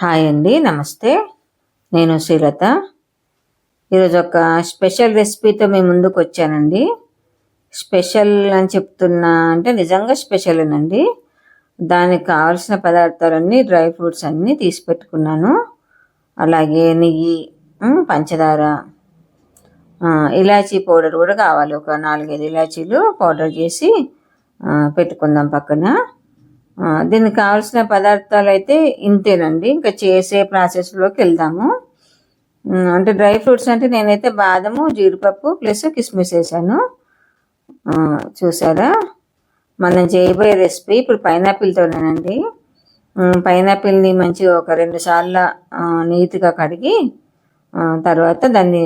Hi అండి నమస్తే. నేను శ్రీలత. ఈరోజు ఒక స్పెషల్ రెసిపీతో మీ ముందుకు వచ్చానండి. స్పెషల్ అని చెప్తున్నా అంటే నిజంగా స్పెషల్ అండి. దానికి కావాల్సిన పదార్థాలన్నీ డ్రై ఫ్రూట్స్ అన్నీ తీసి పెట్టుకున్నాను. అలాగే నెయ్యి పంచదార ఇలాచీ పౌడర్ కూడా కావాలి. ఒక నాలుగైదు ఇలాచీలు పౌడర్ చేసి పెట్టుకుందాం పక్కన. దీనికి కావాల్సిన పదార్థాలు అయితే ఇంతేనండి. ఇంకా చేసే ప్రాసెస్లోకి వెళ్దాము. అంటే డ్రై ఫ్రూట్స్ అంటే నేనైతే బాదము జీడిపప్పు ప్లస్ కిస్మిస్ వేసాను. చూసారా? మనం చేయబోయే రెసిపీ ఇప్పుడు పైనాపిల్తోనేనండి పైనాపిల్ని మంచిగా ఒక రెండు సార్లు నీతిగా నీట్గా కడిగి తర్వాత దాన్ని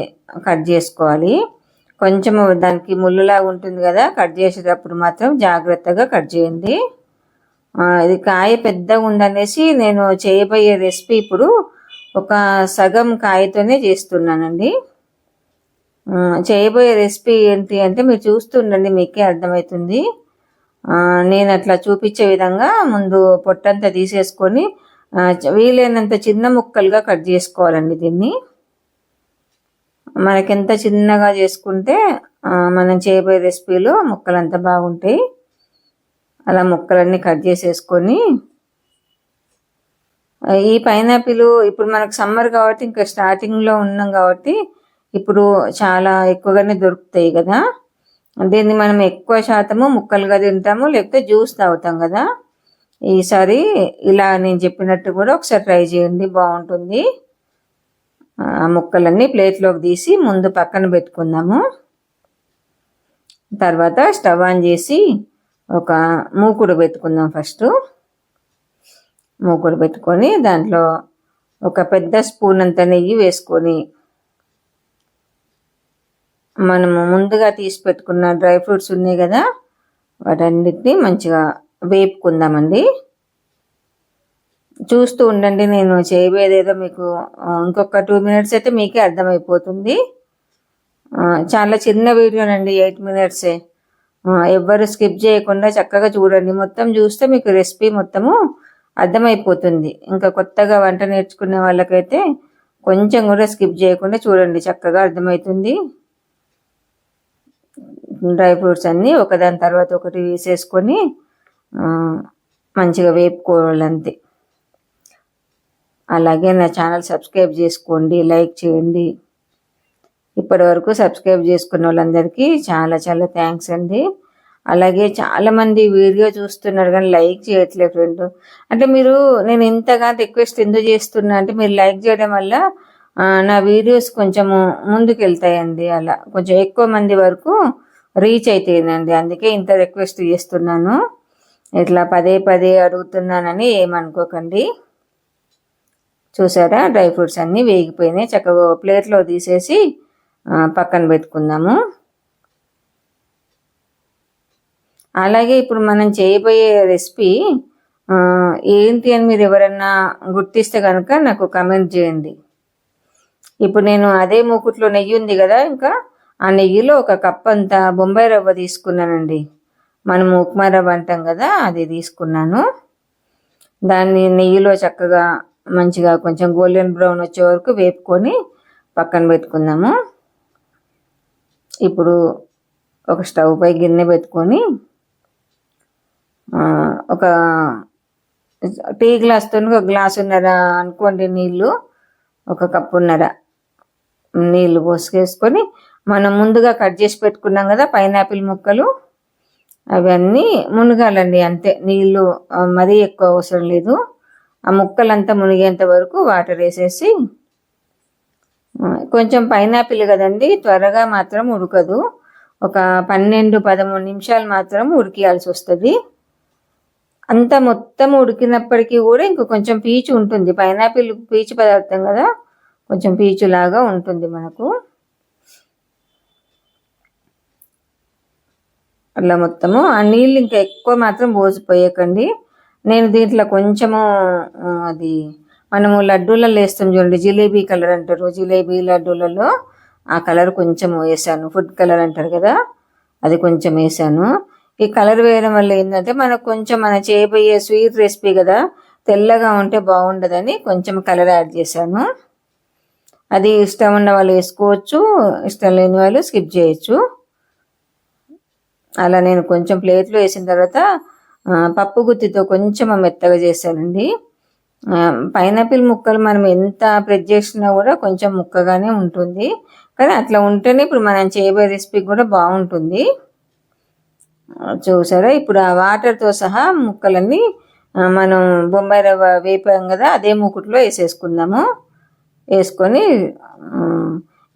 కట్ చేసుకోవాలి. కొంచెం దానికి ముళ్ళులాగా ఉంటుంది కదా కట్ చేసేటప్పుడు మాత్రం జాగ్రత్తగా కట్ చేయండి. ఇది కాయ పెద్దగా ఉందనేసి నేను చేయబోయే రెసిపీ ఇప్పుడు ఒక సగం కాయతోనే చేస్తున్నానండి. చేయబోయే రెసిపీ ఏంటి అంటే మీరు చూస్తుండండి మీకే అర్థమవుతుంది. నేను అట్లా చూపించే విధంగా ముందు పొట్టంతా తీసేసుకొని వీలైనంత చిన్న ముక్కలుగా కట్ చేసుకోవాలండి దీన్ని. మనకెంత చిన్నగా చేసుకుంటే మనం చేయబోయే రెసిపీలో ముక్కలు అంత బాగుంటాయి. అలా ముక్కలన్నీ కట్ చేసేసుకొని ఈ పైనాపిల్ ఇప్పుడు మనకు సమ్మర్ కాబట్టి ఇంకా స్టార్టింగ్లో ఉన్నాం కాబట్టి ఇప్పుడు చాలా ఎక్కువగానే దొరుకుతాయి కదా. దీన్ని మనం ఎక్కువ శాతము ముక్కలుగా తింటాము లేకపోతే జ్యూస్ తాగుతాం కదా. ఈసారి ఇలా నేను చెప్పినట్టు కూడా ఒకసారి ట్రై చేయండి బాగుంటుంది. ఆ ముక్కలన్నీ ప్లేట్లోకి తీసి ముందు పక్కన పెట్టుకుందాము. తర్వాత స్టవ్ ఆన్ చేసి ఒక మూకుడు పెట్టుకుందాం ఫస్ట్. మూకుడు పెట్టుకొని దాంట్లో ఒక పెద్ద స్పూన్ అంత నెయ్యి వేసుకొని మనము ముందుగా తీసి పెట్టుకున్న డ్రై ఫ్రూట్స్ ఉన్నాయి కదా వాటన్నిటిని మంచిగా వేపుకుందామండి. చూస్తూ ఉండండి నేను చేయబోయేదేదో మీకు ఇంకొక టూ మినిట్స్ అయితే మీకే అర్థమైపోతుంది. చాలా చిన్న వీడియోనండి ఎయిట్ మినిట్సే. ఎవ్వరు స్కిప్ చేయకుండా చక్కగా చూడండి. మొత్తం చూస్తే మీకు రెసిపీ మొత్తము అర్థమైపోతుంది. ఇంకా కొత్తగా వంట నేర్చుకునే వాళ్ళకైతే కొంచెం కూడా స్కిప్ చేయకుండా చూడండి. చక్కగా అర్థమవుతుంది డ్రై ఫ్రూట్స్ అన్నీ ఒకదాని తర్వాత ఒకటి వేసేసుకొని మంచిగా వేపుకోవాలంతే. అలాగే నా ఛానల్ సబ్స్క్రైబ్ చేసుకోండి లైక్ చేయండి. ఇప్పటి వరకు సబ్స్క్రైబ్ చేసుకున్న వాళ్ళందరికీ చాలా చాలా థ్యాంక్స్ అండి. అలాగే చాలామంది వీడియో చూస్తున్నారు కానీ లైక్ చేయట్లేదు ఫ్రెండ్. అంటే మీరు నేను ఇంతగా రిక్వెస్ట్ ఎందుకు చేస్తున్నా అంటే మీరు లైక్ చేయడం వల్ల నా వీడియోస్ కొంచెము ముందుకు వెళ్తాయండి అలా కొంచెం ఎక్కువ మంది వరకు రీచ్ అవుతాయండి అందుకే ఇంత రిక్వెస్ట్ చేస్తున్నాను. ఇట్లా పదే పదే అడుగుతున్నానని ఏమనుకోకండి. చూసారా? డ్రై ఫ్రూట్స్ అన్నీ వేగిపోయినాయి. చక్కగా ప్లేట్లో తీసేసి పక్కన పెట్టుకుందాము. అలాగే ఇప్పుడు మనం చేయబోయే రెసిపీ ఏంటి అని మీరు ఎవరన్నా గుర్తిస్తే కనుక నాకు కమెంట్ చేయండి. ఇప్పుడు నేను అదే మూకుట్లో నెయ్యి ఉంది కదా ఇంకా ఆ నెయ్యిలో ఒక కప్ అంత బొంబాయి రవ్వ తీసుకున్నానండి. మనం ఉప్మా రవ్వ అంటాం కదా అది తీసుకున్నాను. దాన్ని నెయ్యిలో చక్కగా మంచిగా కొంచెం గోల్డెన్ బ్రౌన్ వచ్చే వరకు వేపుకొని పక్కన పెట్టుకుందాము. ఇప్పుడు ఒక స్టవ్ పై గిన్నె పెట్టుకొని ఒక టీ గ్లాస్తో ఒక గ్లాసున్నర అనుకోండి నీళ్ళు ఒక కప్పున్నర నీళ్ళు పోసుకేసుకొని మనం ముందుగా కట్ చేసి పెట్టుకున్నాం కదా పైనాపిల్ ముక్కలు అవన్నీ మునగాలండి అంతే. నీళ్ళు మరీ ఎక్కువ అవసరం లేదు. ఆ ముక్కలంతా మునిగేంత వరకు వాటర్ వేసేసి కొంచెం పైనాపిల్ కదండి త్వరగా మాత్రం ఉడకదు. ఒక పన్నెండు పదమూడు నిమిషాలు మాత్రం ఉడికియాల్సి వస్తుంది. అంత మొత్తం ఉడికినప్పటికీ కూడా ఇంక కొంచెం పీచు ఉంటుంది. పైనాపిల్ పీచు పదార్థం కదా కొంచెం పీచు లాగా ఉంటుంది మనకు. అట్లా మొత్తము. ఆ నీళ్ళు ఇంకా ఎక్కువ మాత్రం పోసిపోయకండి. నేను దీంట్లో కొంచెము అది మనము లడ్డూలలో వేస్తాం చూడండి జిలేబీ కలర్ అంటారు. జిలేబీ లడ్డూలలో ఆ కలర్ కొంచెం వేసాను. ఫుడ్ కలర్ అంటారు కదా అది కొంచెం వేసాను. ఈ కలర్ వేయడం వల్ల ఏంటంటే మనకు కొంచెం మన చేయబోయే స్వీట్ రెసిపీ కదా తెల్లగా ఉంటే బాగుండదని కొంచెం కలర్ యాడ్ చేశాను. అది ఇష్టం ఉన్న వాళ్ళు వేసుకోవచ్చు ఇష్టం లేని వాళ్ళు స్కిప్ చేయొచ్చు. అలా నేను కొంచెం ప్లేట్లో వేసిన తర్వాత పప్పు గుత్తితో కొంచెం మెత్తగా చేశానండి. పైనాపిల్ ముక్కలు మనం ఎంత ప్రెస్ చేసినా కూడా కొంచెం ముక్కగానే ఉంటుంది. కానీ అట్లా ఉంటేనే ఇప్పుడు మనం చేయబోయే రెసిపీ కూడా బాగుంటుంది. చూసారా? ఇప్పుడు ఆ వాటర్తో సహా ముక్కలన్నీ మనం బొంబాయి రవ్వ వేపాం కదా అదే మూకుట్లో వేసేసుకుందాము. వేసుకొని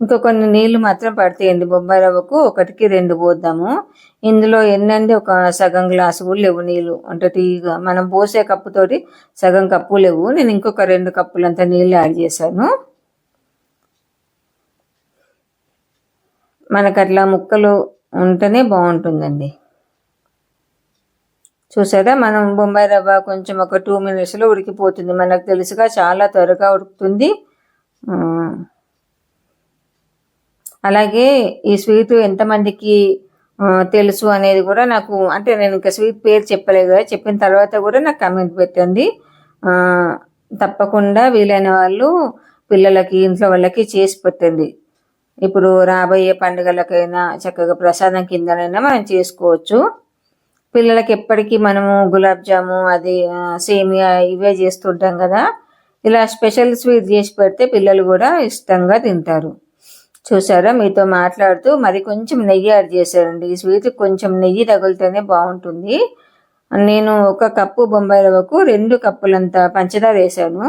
ఇంకా కొన్ని నీళ్ళు మాత్రం పడతాయండి. బొంబాయి రవ్వకు ఒకటికి రెండు పోద్దాము. ఇందులో ఎన్నండి? ఒక సగం గ్లాసు కూడా లేవు నీళ్ళు అంటే టీగా మనం పోసే కప్పుతోటి సగం కప్పు లేవు. నేను ఇంకొక రెండు కప్పులంత నీళ్ళు యాడ్ చేశాను. మనకు అట్లా ముక్కలు ఉంటేనే బాగుంటుందండి. చూసారా? మనం బొంబాయి రవ్వ కొంచెం ఒక టూ మినిట్స్లో ఉడికిపోతుంది. మనకు తెలుసుగా చాలా త్వరగా ఉడుకుతుంది. అలాగే ఈ స్వీట్ ఎంతమందికి తెలుసు అనేది కూడా నాకు అంటే నేను ఇంకా స్వీట్ పేరు చెప్పలేదు కదా చెప్పిన తర్వాత కూడా నాకు కమెంట్ పెట్టండి. తప్పకుండా వీలైన వాళ్ళు పిల్లలకి ఇంట్లో వాళ్ళకి చేసి పెట్టండి. ఇప్పుడు రాబోయే పండుగలకైనా చక్కగా ప్రసాదం కిందనైనా మనం చేసుకోవచ్చు. పిల్లలకి ఎప్పటికీ మనము గులాబ్ జాము అది సేమియా ఇవే చేస్తుంటాం కదా. ఇలా స్పెషల్ స్వీట్ చేసి పెడితే పిల్లలు కూడా ఇష్టంగా తింటారు. చూసారా? మీతో మాట్లాడుతూ మరి కొంచెం నెయ్యి యాడ్ చేశారండి. ఈ స్వీట్ కొంచెం నెయ్యి తగిలితేనే బాగుంటుంది. నేను ఒక కప్పు బొంబాయి రవ్వకు రెండు కప్పులంత పంచదార వేసాను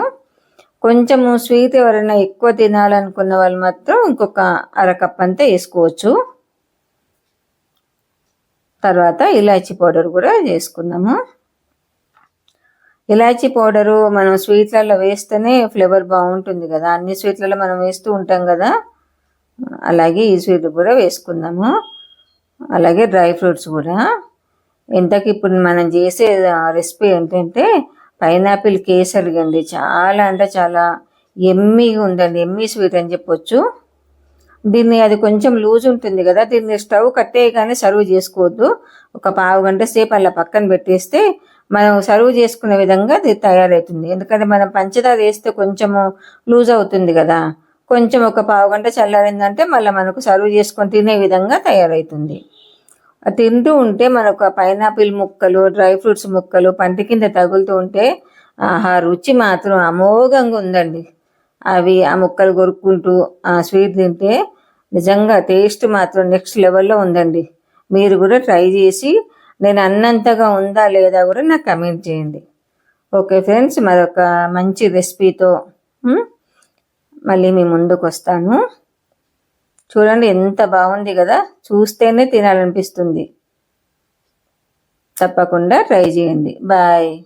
కొంచెము స్వీట్ ఎవరైనా ఎక్కువ తినాలనుకున్న వాళ్ళు మాత్రం ఇంకొక అరకప్ అంతా వేసుకోవచ్చు. తర్వాత ఇలాచీ పౌడర్ కూడా చేసుకుందాము ఇలాచీ పౌడరు మనం స్వీట్లలో వేస్తేనే ఫ్లేవర్ బాగుంటుంది కదా. అన్ని స్వీట్లలో మనం వేస్తూ ఉంటాం కదా. అలాగే ఈ స్వీట్ కూడా వేసుకుందాము. అలాగే డ్రై ఫ్రూట్స్ కూడా. ఇంతకు ఇప్పుడు మనం చేసే రెసిపీ ఏంటంటే పైనాపిల్ కేసరి అండి. చాలా అంటే చాలా ఎమ్మీగా ఉందండి. ఎమ్మీ స్వీట్ అని చెప్పొచ్చు. దీన్ని అది కొంచెం లూజ్ ఉంటుంది కదా దీన్ని స్టవ్ కట్టేయగానే సర్వ్ చేసుకోవద్దు. ఒక పావు గంట సేపు అలా పక్కన పెట్టేస్తే మనం సర్వ్ చేసుకునే విధంగా అది తయారవుతుంది. ఎందుకంటే మనం పంచదార వేస్తే కొంచెము లూజ్ అవుతుంది కదా. కొంచెం ఒక పావు గంట చల్లారిందంటే మళ్ళీ మనకు సర్వ్ చేసుకొని తినే విధంగా తయారవుతుంది తింటూ ఉంటే మనకు పైనాపిల్ ముక్కలు డ్రై ఫ్రూట్స్ ముక్కలు పంటి కింద తగులుతూ ఉంటే ఆహా రుచి మాత్రం అమోఘంగా ఉందండి. అవి ఆ ముక్కలు కొరుక్కుంటూ ఆ స్వీట్ తింటే నిజంగా టేస్ట్ మాత్రం నెక్స్ట్ లెవెల్లో ఉందండి. మీరు కూడా ట్రై చేసి నేను అన్నంతగా ఉందా లేదా కూడా నాకు కమెంట్ చేయండి. ఓకే ఫ్రెండ్స్ మరొక మంచి రెసిపీతో మళ్ళీ మీ ముందుకు వస్తాను. చూడండి ఎంత బాగుంది కదా. చూస్తేనే తినాలనిపిస్తుంది. తప్పకుండా ట్రై చేయండి. బాయ్.